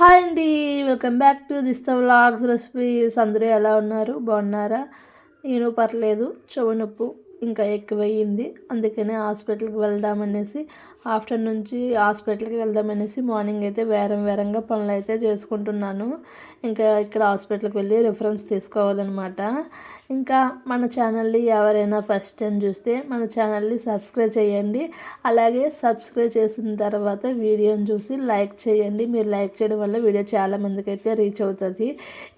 Hi అండి welcome back to this vlogs recipes. అందరూ ఎలా ఉన్నారు? బాగున్నారా? నేను పర్లేదు చెవు నొప్పు ఇంకా ఎక్కువయ్యింది. అందుకనే హాస్పిటల్కి వెళ్దామనేసి ఆఫ్టర్నూన్ నుంచి హాస్పిటల్కి వెళ్దామనేసి మార్నింగ్ అయితే వేరం వేరంగా పనులు అయితే చేసుకుంటున్నాను. ఇంకా ఇక్కడ హాస్పిటల్కి వెళ్ళి రిఫరెన్స్ తీసుకోవాలన్నమాట. ఇంకా మన ఛానల్ని ఎవరైనా ఫస్ట్ టైం చూస్తే మన ఛానల్ని సబ్స్క్రైబ్ చేయండి. అలాగే సబ్స్క్రైబ్ చేసిన తర్వాత వీడియోని చూసి లైక్ చేయండి. మీరు లైక్ చేయడం వల్ల వీడియో చాలా మందికి అయితే రీచ్ అవుతుంది.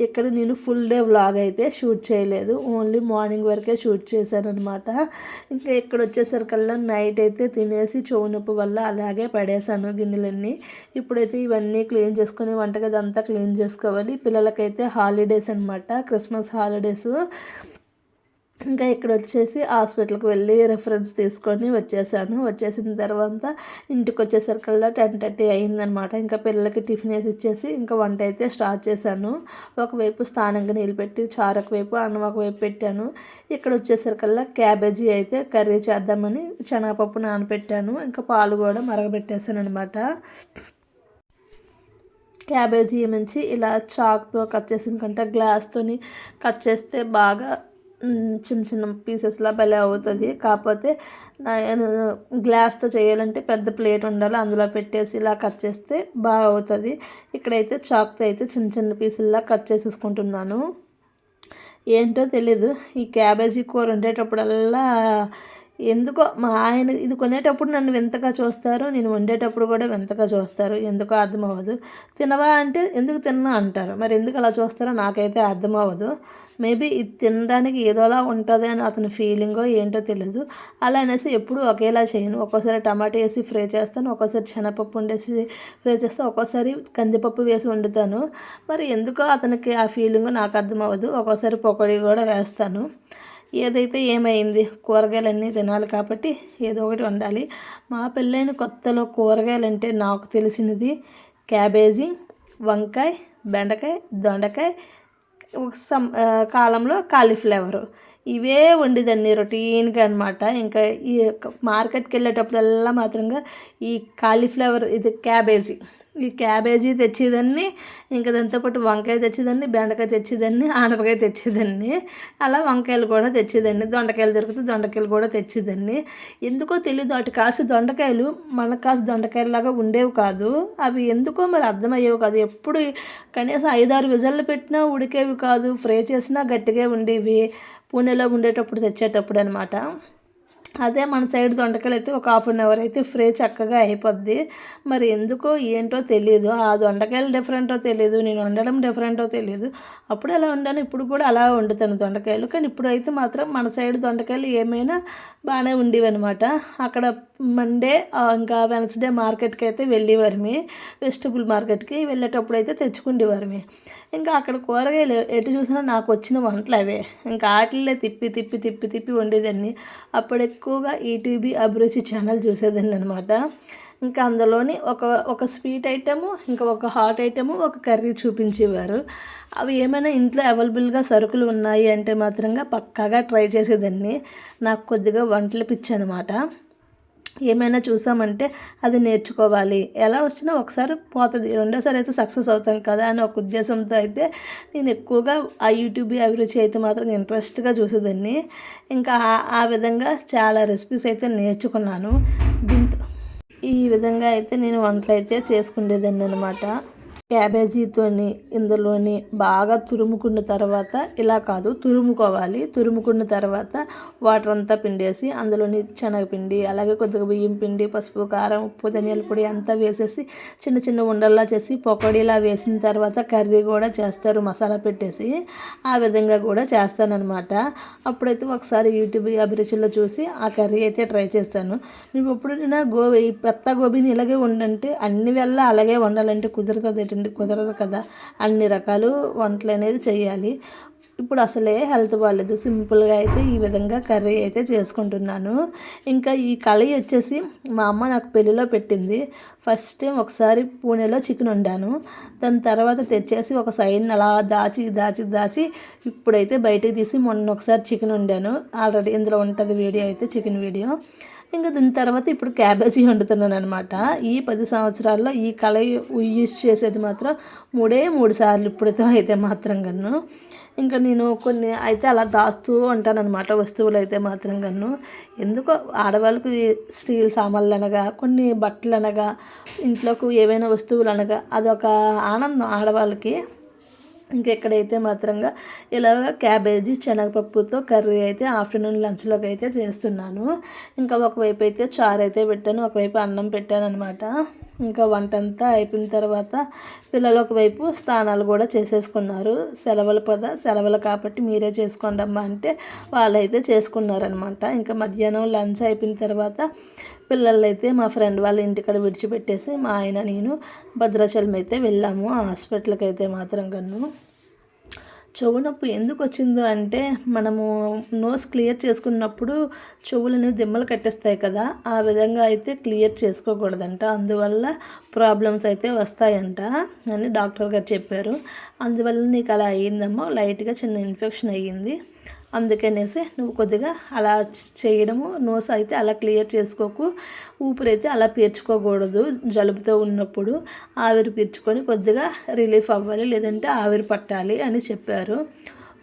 ఇక్కడ నేను ఫుల్ డే వ్లాగ్ అయితే షూట్ చేయలేదు. ఓన్లీ మార్నింగ్ వరకే షూట్ చేశాను అనమాట ఇంకా ఇక్కడ వచ్చేసరికల్లా నైట్ అయితే తినేసి చెవునొప్పి వల్ల అలాగే పడేశాను గిన్నెలన్నీ. ఇప్పుడైతే ఇవన్నీ క్లీన్ చేసుకుని వంటగది అంతా క్లీన్ చేసుకోవాలి. పిల్లలకైతే హాలిడేస్ అనమాట క్రిస్మస్ హాలిడేస్. ఇంకా ఇక్కడ వచ్చేసి హాస్పిటల్కి వెళ్ళి రెఫరెన్స్ తీసుకొని వచ్చేసాను. వచ్చేసిన తర్వాత ఇంటికి వచ్చేసరికల్లా టెన్ థర్టీ అయిందనమాట ఇంకా పిల్లలకి టిఫిన్ వేసి ఇచ్చేసి ఇంకా వంట అయితే స్టార్ట్ చేశాను. ఒకవైపు స్థానంగా నీళ్ళు పెట్టి చారు ఒకవైపు అన్నం ఒకవైపు పెట్టాను. ఇక్కడ వచ్చేసరికల్లా క్యాబేజీ అయితే కర్రీ చేద్దామని శనగపప్పు నానబెట్టాను. ఇంకా పాలు కూడా మరగబెట్టేసాను అనమాట క్యాబేజీ మంచి ఇలా చాక్తో కట్ చేసిన కంటే గ్లాస్తోని కట్ చేస్తే బాగా చిన్న చిన్న పీసెస్లా భలే అవుతుంది. కాకపోతే గ్లాస్తో చేయాలంటే పెద్ద ప్లేట్ ఉండాలి. అందులో పెట్టేసి ఇలా కట్ చేస్తే బాగా అవుతుంది. ఇక్కడైతే చాక్తో అయితే చిన్న చిన్న పీసుల్లా కట్ చేసేసుకుంటున్నాను. ఏంటో తెలీదు. ఈ క్యాబేజీ కూర ఉండేటప్పుడల్లా ఎందుకో మా ఆయన ఇది కొనేటప్పుడు నన్ను వింతగా చూస్తారు నేను వండేటప్పుడు కూడా వింతగా చూస్తారు. ఎందుకో అర్థం అవ్వదు తినవా అంటే ఎందుకు తిన్నా అంటారు. మరి ఎందుకు అలా చూస్తారో నాకైతే అర్థం అవ్వదు మేబీ ఇది తినడానికి ఏదోలా ఉంటుంది అని అతని ఫీలింగో ఏంటో తెలియదు అలా అనేసి ఎప్పుడు ఒకేలా చేయను. ఒక్కోసారి టమాటా వేసి ఫ్రై చేస్తాను ఒక్కోసారి శనగపప్పు వండేసి ఫ్రై చేస్తాను ఒక్కోసారి కందిపప్పు వేసి వండుతాను. మరి ఎందుకో అతనికి ఆ ఫీలింగ్ నాకు అర్థం అవ్వదు ఒక్కోసారి పకోడీ కూడా వేస్తాను. ఏదైతే ఏమైంది? కూరగాయలన్నీ తినాలి కాబట్టి ఏదో ఒకటి వండాలి. మా పెళ్ళైన కొత్తలో కూరగాయలు అంటే నాకు తెలిసినది క్యాబేజీ వంకాయ బెండకాయ దొండకాయ ఒక సం కాలంలో కాలీఫ్లవరు. ఇవే వండిదాన్ని రొటీన్గా అనమాట ఇంకా ఈ మార్కెట్కి వెళ్ళేటప్పుడల్లా మాత్రంగా ఈ కాలీఫ్లవర్ ఇది క్యాబేజీ. ఈ క్యాబేజీ తెచ్చేదాన్ని ఇంకా దాంతోపాటు వంకాయ తెచ్చేదాన్ని బెండకాయ తెచ్చేదాన్ని ఆనపకాయ తెచ్చేదాన్ని అలా వంకాయలు కూడా తెచ్చేదాన్ని దొండకాయలు దొరికితే దొండకాయలు కూడా తెచ్చేదాన్ని. ఎందుకో తెలియదు అటు కాసు దొండకాయలు మన కాసు దొండకాయలాగా ఉండేవి కాదు. అవి ఎందుకో మరి అర్థమయ్యేవి కాదు. ఎప్పుడు కనీసం ఐదారు విజల్లు పెట్టినా ఉడికేవి కాదు. ఫ్రై చేసినా గట్టిగా ఉండేవి. పూణేలో ఉండేటప్పుడు తెచ్చేటప్పుడు అనమాట అదే మన సైడ్ దొండకాయలు అయితే ఒక హాఫ్ అన్ అవర్ అయితే ఫ్రై చక్కగా అయిపోద్ది. మరి ఎందుకో ఏంటో తెలియదు ఆ దొండకాయలు డిఫరెంటో తెలియదు నేను వండడం డిఫరెంటో తెలియదు అప్పుడు ఎలా వండాను. ఇప్పుడు కూడా అలా వండుతాను దొండకాయలు. కానీ ఇప్పుడు అయితే మాత్రం మన సైడ్ దొండకాయలు ఏమైనా బాగానే ఉండేవన్నమాట. అక్కడ మండే ఇంకా వెన్స్డే మార్కెట్కి అయితే వెళ్ళేవారిమి. వెజిటబుల్ మార్కెట్కి వెళ్ళేటప్పుడు అయితే తెచ్చుకుండేవారు మీ ఇంకా అక్కడ కూరగాయలు ఎటు చూసినా నాకు వచ్చిన వంటలు అవే. ఇంకా ఆటలే తిప్పి తిప్పి తిప్పి తిప్పి వండేదాన్ని. అప్పుడు ఎక్కువగా ఈటీవీ అభిరుచి ఛానల్ చూసేదాన్ని అనమాట ఇంకా అందులోని ఒక ఒక స్వీట్ ఐటెము ఇంకా ఒక హాట్ ఐటము ఒక కర్రీ చూపించేవారు. అవి ఏమైనా ఇంట్లో అవైలబుల్గా సరుకులు ఉన్నాయి అంటే మాత్రంగా పక్కాగా ట్రై చేసేదాన్ని. నాకు కొద్దిగా వంటలు పిచ్చి అనమాట ఏమైనా చూసామంటే అది నేర్చుకోవాలి. ఎలా వచ్చినా ఒకసారి పోతుంది. రెండోసారి అయితే సక్సెస్ అవుతాం కదా అని ఒక ఉద్దేశంతో అయితే నేను ఎక్కువగా ఆ యూట్యూబ్ అభిరుచి అయితే మాత్రం ఇంట్రెస్ట్గా చూసేదాన్ని. ఇంకా ఆ విధంగా చాలా రెసిపీస్ అయితే నేర్చుకున్నాను. దీంతో ఈ విధంగా అయితే నేను వంటలు అయితే చేసుకునేదాన్ని అనమాట క్యాబేజీతోని ఇందులోని బాగా తురుముకున్న తర్వాత ఇలా కాదు తురుముకోవాలి. తురుముకున్న తర్వాత వాటర్ అంతా పిండేసి అందులోని శనగపిండి అలాగే కొద్దిగా బియ్యం పిండి పసుపు కారం ఉప్పు ధనియాల పొడి అంతా వేసేసి చిన్న చిన్న ఉండల్లా చేసి పొకడిలా వేసిన తర్వాత కర్రీ కూడా చేస్తారు మసాలా పెట్టేసి ఆ విధంగా కూడా చేస్తానన్నమాట. అప్పుడైతే ఒకసారి యూట్యూబ్ అభిరుచిలో చూసి ఆ కర్రీ అయితే ట్రై చేస్తాను. మేము ఎప్పుడైనా గోబీ పెద్ద గోబీని ఇలాగే ఉండంటే అన్ని వెళ్ళ అలాగే వండాలంటే కుదురుతుంది కుదరదు కదా. అన్ని రకాలు వంటలు అనేది చేయాలి. ఇప్పుడు అసలే హెల్త్ బాగాలేదు సింపుల్గా అయితే ఈ విధంగా కర్రీ అయితే చేసుకుంటున్నాను. ఇంకా ఈ కళయి వచ్చేసి మా అమ్మ నాకు పెళ్ళిలో పెట్టింది. ఫస్ట్ టైం ఒకసారి పూణేలో చికెన్ వండాను. దాని తర్వాత తెచ్చేసి ఒక సైడ్ అలా దాచి దాచి దాచి ఇప్పుడైతే బయటకు తీసి మొన్న ఒకసారి చికెన్ వండాను. ఆల్రెడీ ఇందులో ఉంటుంది వీడియో అయితే చికెన్ వీడియో. ఇంకా దీని తర్వాత ఇప్పుడు క్యాబేజీ వండుతున్నాను అనమాట ఈ పది సంవత్సరాల్లో ఈ కళాయి యూజ్ చేసేది మాత్రం మూడే మూడు సార్లు ఇప్పుడుతో అయితే మాత్రం కన్ను. ఇంకా నేను కొన్ని అయితే అలా దాస్తూ ఉంటానన్నమాట వస్తువులు అయితే మాత్రం కన్ను. ఎందుకో ఆడవాళ్ళకి స్టీల్ సామాన్లు అనగా కొన్ని బట్టలు అనగా ఇంట్లోకి ఏవైనా వస్తువులు అనగా అదొక ఆనందం ఆడవాళ్ళకి. ఇంకెక్కడైతే మాత్రంగా ఇలాగ క్యాబేజీ శనగపప్పుతో కర్రీ అయితే ఆఫ్టర్నూన్ లంచ్లోకి అయితే చేస్తున్నాను. ఇంకా ఒకవైపు అయితే చారు అయితే పెట్టాను ఒకవైపు అన్నం పెట్టాను అనమాట ఇంకా వంట అంతా అయిపోయిన తర్వాత పిల్లలు ఒకవైపు స్నానాలు కూడా చేసేసుకున్నారు. సెలవుల పద సెలవులు కాబట్టి మీరే చేసుకోండి అమ్మా అంటే వాళ్ళైతే చేసుకున్నారనమాట ఇంకా మధ్యాహ్నం లంచ్ అయిపోయిన తర్వాత పిల్లలు అయితే మా ఫ్రెండ్ వాళ్ళ ఇంటికాడ విడిచిపెట్టేసి మా ఆయన నేను భద్రాచలం అయితే వెళ్ళాము. హాస్పిటల్కి అయితే మాత్రం కన్ను చెవు నొప్పి. ఎందుకు వచ్చిందో అంటే మనము నోస్ క్లియర్ చేసుకున్నప్పుడు చెవులని దిమ్మలు కట్టేస్తాయి కదా ఆ విధంగా అయితే క్లియర్ చేసుకోకూడదంట. అందువల్ల ప్రాబ్లమ్స్ అయితే వస్తాయంట అని డాక్టర్ గారు చెప్పారు. అందువల్ల నీకు అలా అయ్యిందమ్మా లైట్గా చిన్న ఇన్ఫెక్షన్ అయ్యింది. అందుకనేసి నువ్వు కొద్దిగా అలా చేయడము నోస్ అయితే అలా క్లియర్ చేసుకోకు. ఊపిరైతే అలా పీల్చుకోకూడదు జలుబుతో ఉన్నప్పుడు ఆవిరి పీల్చుకొని కొద్దిగా రిలీఫ్ అవ్వాలి లేదంటే ఆవిరి పట్టాలి అని చెప్పారు.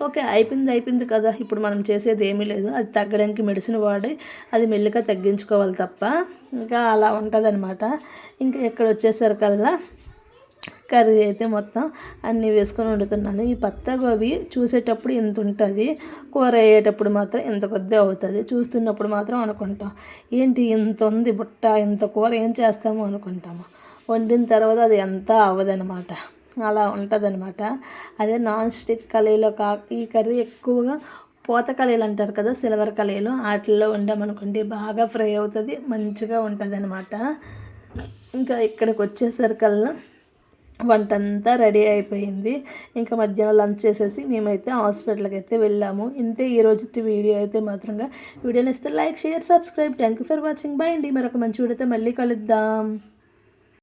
ఓకే అయిపోయింది అయిపోయింది కదా. ఇప్పుడు మనం చేసేది ఏమీ లేదు. అది తగ్గడానికి మెడిసిన్ వాడి అది మెల్లిగా తగ్గించుకోవాలి తప్ప. ఇంకా అలా ఉంటుంది ఇంకా ఎక్కడ వచ్చేసరికల్లా కర్రీ అయితే మొత్తం అన్నీ వేసుకొని వండుతున్నాను. ఈ పత్తా గోబీ చూసేటప్పుడు ఎంత ఉంటుంది కూర అయ్యేటప్పుడు మాత్రం ఎంత కొద్ది అవుతుంది చూస్తున్నప్పుడు మాత్రం అనుకుంటాం. ఏంటి ఇంత ఉంది బుట్ట ఇంత కూర ఏం చేస్తాము అనుకుంటాము. వండిన తర్వాత అది ఎంత అవ్వదనమాట అలా ఉంటుందన్నమాట. అదే నాన్ స్టిక్ కళీలో కా ఈ కర్రీ ఎక్కువగా పోత కళీలు అంటారు కదా సిల్వర్ కళీలు వాటిల్లో వండామనుకోండి బాగా ఫ్రై అవుతుంది మంచిగా ఉంటుంది అనమాట ఇంకా ఇక్కడికి వచ్చేసరికల్లా వంట అంతా రెడీ అయిపోయింది. ఇంకా మధ్యాహ్నం లంచ్ చేసేసి మేమైతే హాస్పిటల్కి అయితే వెళ్ళాము. ఇంతే ఈ రోజు వీడియో అయితే మాత్రంగా. వీడియోని ఇస్తే like share subscribe. Thank you for watching. Bye అండి. మరొక మంచి వీడియోతో మళ్ళీ కలుద్దాం.